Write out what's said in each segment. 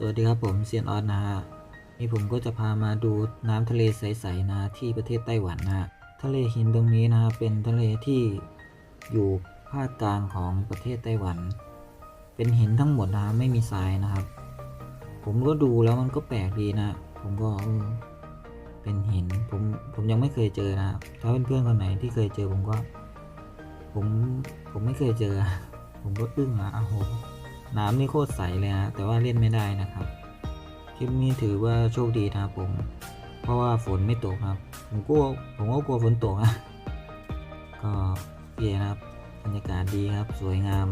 สวัสดีครับผมเซียนออสนะฮะนี่ผมก็จะพามาดูน้ำทะเลใสๆนะที่ประเทศไต้หวันนะฮะทะเลหินตรงนี้นะฮะเป็นทะเลที่อยู่ภาคกลางของประเทศไต้หวัน เป็นหินทั้งหมดนะฮะไม่มีทรายนะครับ ผมก็ดูแล้วมันก็แปลกดีนะ ผมก็เออเป็นหินผมผมยังไม่เคยเจอนะครับถ้าเพื่อนๆคนไหนที่เคยเจอผมก็ ผมผมไม่เคยเจอ ผมก็อึ้งนะอ้าวโห น้ำนี่โคตรใสเลยนะแต่ว่าเล่นไม่ได้นะครับทริปนี้ถือว่าโชคดีนะครับผม เพราะว่าฝนไม่ตกครับ ผมกลัวผมก็กลัวฝนตกนะก็โอเคนะครับบรรยากาศดีครับ สวยงาม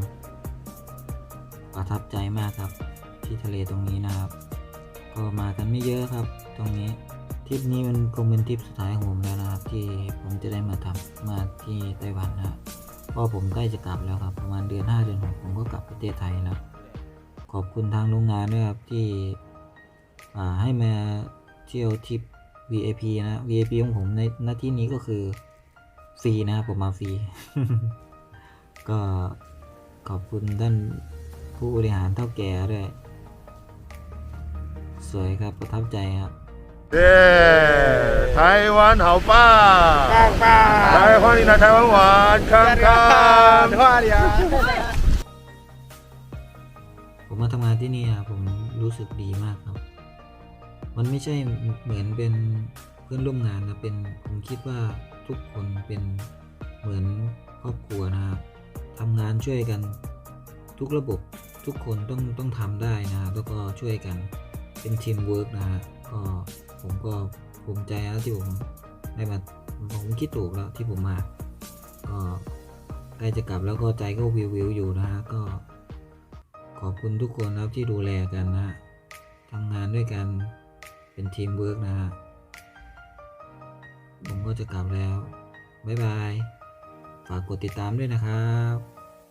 ประทับใจมากครับ ที่ทะเลตรงนี้นะครับ ก็มากันไม่เยอะครับ ตรงนี้ทริปนี้มันคงเป็นทริปสุดท้ายของผมแล้วนะครับ ที่ผมจะได้มาทำมาที่ไต้หวันนะเพราะผมใกล้จะกลับแล้วครับ ประมาณเดือน5เดือน6ผมก็กลับ ประเทศไทยแล้ว ขอบคุณทางโรงงานด้วยครับที่อ่าให้มาเที่ยวทริป VIP นะ VIP ของผมในหน้าที่นี้ก็คือฟรีนะครับผมมาฟรี ก็ขอบคุณท่านผู้บริหารเท่าแก่ด้วย สวยครับประทับใจครับ 耶，台湾好棒！棒棒！来，欢迎来台湾玩看看。话里啊！ ผมมาทำงานที่นี่อะผมรู้สึกดีมากครับ มันไม่ใช่เหมือนเป็นเพื่อนร่วมงานนะเป็นผมคิดว่าทุกคนเป็นเหมือนครอบครัวนะครับทำงานช่วยกันทุกระบบทุกคนต้องต้องทำได้นะแล้วก็ช่วยกันเป็นทีมเวิร์กนะฮะก็ผมก็ภูมิใจแล้วที่ผมได้มาผมคิดถูกแล้วที่ผมมาก็ใกล้จะกลับแล้วก็ใจก็วิววิวอยู่นะฮะก็ ขอบคุณทุกคนนะครับที่ดูแลกันนะฮะทำงานด้วยกันเป็นทีมเวิร์กนะฮะผมก็จะกลับแล้ว บ๊ายบาย ฝากกดติดตามด้วยนะครับ